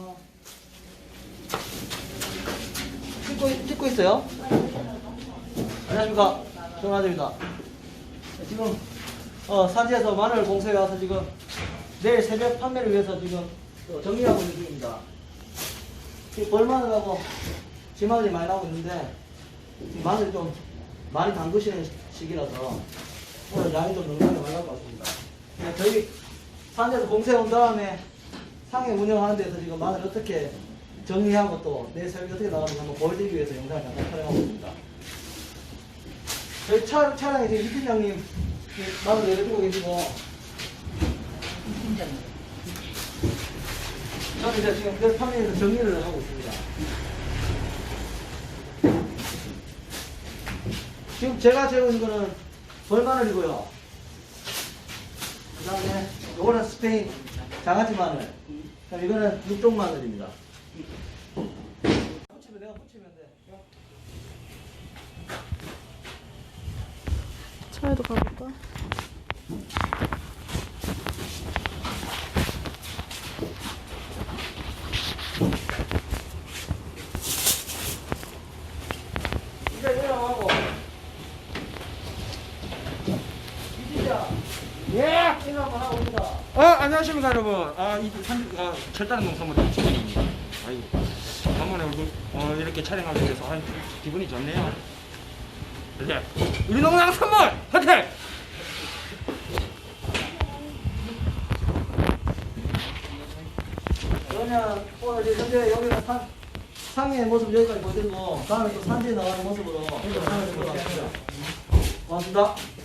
어. 찍고, 있- 찍고 있어요? 안녕하십니까. 정화입니다 지금, 어, 산지에서 마늘 공세에 와서 지금 내일 새벽 판매를 위해서 지금 또 정리하고 있는 중입니다. 이 벌마늘 하고 지마늘이 많이 나오고 있는데, 마늘이 좀 많이 담그시는 시기라서 오늘 양이 좀 넉넉하게 많이 나올 것 같습니다. 네, 저희 산지에서 공세 온 다음에 상해 운영하는 데서 지금 마늘 어떻게 정리하고 또 내일 새벽에 어떻게 나가는지 한번 보여드리기 위해서 영상을 잠깐 촬영하고 있습니다. 저희 차, 차량에 지금 이 팀장님 마늘 내려주고 계시고 저는 이제 지금 그 판매에서 정리를 하고 있습니다. 지금 제가 있는 거는 벌마늘이고요. 그 다음에 요거는 스페인 장아찌 마늘. 그럼 이거는 육종 마늘입니다. 붙이면 내가 붙이면 돼. 차에도 가볼까? 이제 일어나고. 이진자. 어, 안녕하십니까, 여러분. 아, 이 산, 아, 철다른 농산물 주인입니다. 아이고, 한번에 얼굴, 어, 이렇게 촬영하게 돼서, 아, 기분이 좋네요. 네. 우리 농장 선물! 화이팅! 그러면 오늘 이제 현재 여기가 산, 상의 모습 여기까지 보여드리고 다음에 또 산지에 나가는 모습으로 영상을 찍도록 하겠습니다. 고맙습니다.